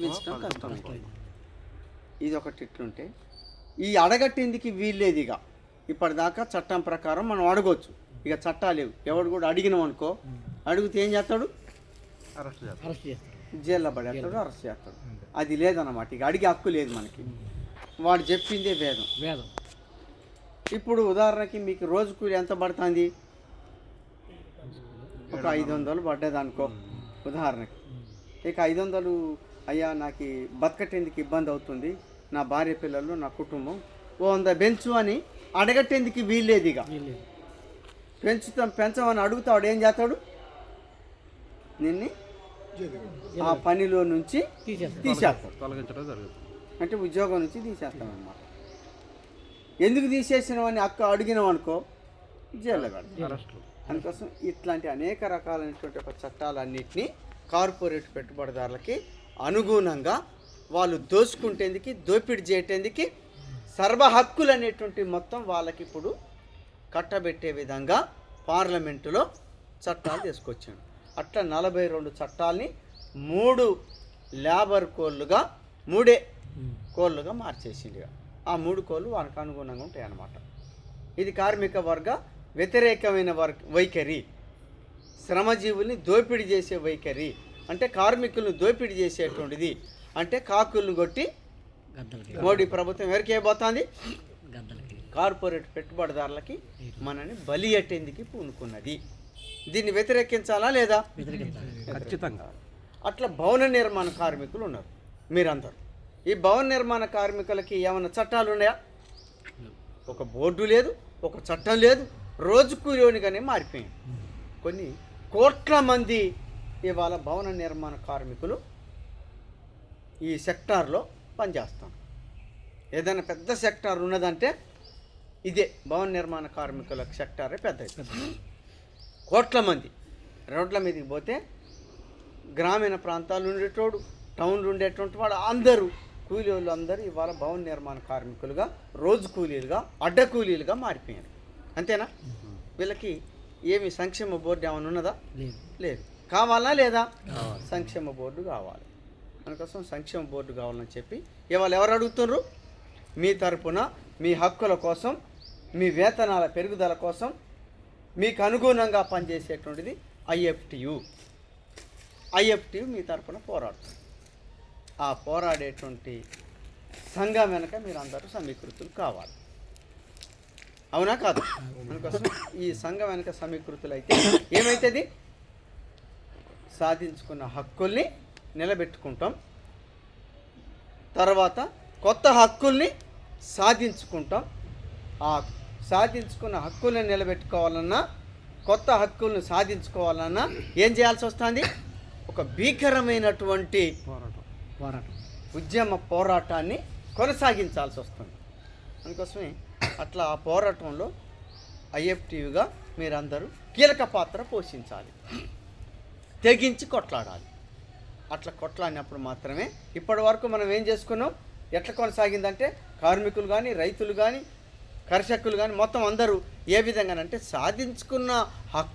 జీవించడం కష్టం. ఇది ఒకటి ఇట్లుంటే ఈ అడగట్టిందికి వీల్లేదు ఇక. ఇప్పటిదాకా చట్టం ప్రకారం మనం అడగొచ్చు. ఇక చట్టాలు లేవు. ఎవడు కూడా అడిగినాం అనుకో అడిగితే ఏం చేస్తాడు? అరెస్ట్ జైల్లో పడేస్తాడు అరెస్ట్ చేస్తాడు. అది లేదన్నమాట. ఇక అడిగే హక్కు లేదు మనకి. వాడు చెప్పిందే వేదం. వేదం. ఇప్పుడు ఉదాహరణకి మీకు రోజు కూలి ఎంత పడుతుంది? ఒక ఐదు వందలు పడ్డది అనుకో ఉదాహరణకి. ఇక ఐదు వందలు అయ్యా నాకు బతకటేందుకు ఇబ్బంది అవుతుంది. నా భార్య పిల్లలు నా కుటుంబం. ఓ వంద పెంచు అని అడగట్టేందుకు వీల్లేదు ఇక. పెంచుతాం పెంచమని అడుగుతాడు ఏం చేస్తాడు? నిన్ను ఆ పనిలో నుంచి తీసేస్తాడు. తొలగించడం జరుగుతుంది. అంటే ఉద్యోగం నుంచి తీసేస్తాం అన్నమాట ఎందుకు తీసేసినావని అక్క అడిగినావు అనుకో జైల్లో పెడతాం అందుకోసం ఇట్లాంటి అనేక రకాలైనటువంటి ఒక చట్టాలన్నింటినీ కార్పొరేట్ పెట్టుబడిదారులకి అనుగుణంగా వాళ్ళు దోచుకుంటేందుకు దోపిడీ చేయటేందుకు సర్వ హక్కులు అనేటువంటి మొత్తం వాళ్ళకి ఇప్పుడు కట్టబెట్టే విధంగా పార్లమెంటులో చట్టాలు తీసుకొచ్చాడు అట్లా నలభై రెండు చట్టాలని మూడు లేబర్ కోళ్ళుగా మూడే కోళ్ళుగా మార్చేసింది ఆ మూడు కోళ్ళు వానికి అనుగుణంగా ఉంటాయి అన్నమాట ఇది కార్మిక వర్గ వ్యతిరేకమైన వర్ వైఖరి. శ్రమజీవుల్ని దోపిడీ చేసే వైఖరి. అంటే కార్మికులను దోపిడీ చేసేటువంటిది. అంటే కాకులను కొట్టి మోడీ ప్రభుత్వం ఎవరికి గద్దలకి కార్పొరేట్ పెట్టుబడిదారులకి మనని బలి అట్టేందుకు పూనుకున్నది. దీన్ని వ్యతిరేకించాలా లేదా? ఖచ్చితంగా. అట్లా భవన నిర్మాణ కార్మికులు ఉన్నారు మీరందరూ. ఈ భవన నిర్మాణ కార్మికులకి ఏమైనా చట్టాలు ఉన్నాయా? ఒక బోర్డు లేదు ఒక చట్టం లేదు. రోజు కూలిగానే మారిపోయింది. కొన్ని కోట్ల మంది ఇవాళ భవన నిర్మాణ కార్మికులు ఈ సెక్టార్లో పనిచేస్తాం ఏదైనా పెద్ద సెక్టార్ ఉన్నదంటే ఇదే భవన నిర్మాణ కార్మికుల సెక్టారే పెద్దది. కోట్ల మంది రోడ్ల మీదకి పోతే గ్రామీణ ప్రాంతాలు ఉండేటోడు టౌన్లు ఉండేటువంటి వాడు అందరూ కూలీ వాళ్ళు అందరూ ఇవాళ భవన నిర్మాణ కార్మికులుగా రోజు కూలీలుగా అడ్డ కూలీలుగా మారిపోయారు. అంతేనా? వీళ్ళకి ఏమి సంక్షేమ బోర్డు ఏమైనా ఉన్నదా? లేదు. లేదు. కావాలా లేదా? సంక్షేమ బోర్డు కావాలి. అందుకోసం సంక్షేమ బోర్డు కావాలని చెప్పి ఇవాళ ఎవరు అడుగుతున్నారు మీ తరపున మీ హక్కుల కోసం మీ వేతనాల పెరుగుదల కోసం మీకు అనుగుణంగా పనిచేసేటువంటిది ఐఎఫ్టియు ఐఎఫ్టియు మీ తరపున పోరాడుతుంది. ఆ పోరాడేటువంటి సంఘం వెనక మీరు అందరూ సమీకృతులు కావాలి. అవునా కాదు? అందుకోసం ఈ సంఘం వెనక సమీకృతులు అయితే ఏమవుతుంది సాధించుకున్న హక్కుల్ని నిలబెట్టుకుంటాం. తర్వాత కొత్త హక్కుల్ని సాధించుకుంటాం. ఆ సాధించుకున్న హక్కుల్ని నిలబెట్టుకోవాలన్నా కొత్త హక్కుల్ని సాధించుకోవాలన్నా ఏం చేయాల్సి వస్తుంది? ఒక భీకరమైనటువంటి పోరాటం పోరాటం. ఉద్యమ పోరాటాన్ని కొనసాగించాల్సి వస్తుంది. అందుకోసమే అట్లా ఆ పోరాటంలో ఐఎఫ్టీయుగా మీరందరూ కీలక పాత్ర పోషించాలి. తెగించి కొట్లాడాలి. అట్లా కొట్లాడినప్పుడు మాత్రమే ఇప్పటి వరకు మనం ఏం చేసుకున్నాం? ఎట్లా కొనసాగిందంటే కార్మికులు కానీ రైతులు కానీ కర్షకులు కానీ మొత్తం అందరూ ఏ విధంగానంటే సాధించుకున్న హక్కు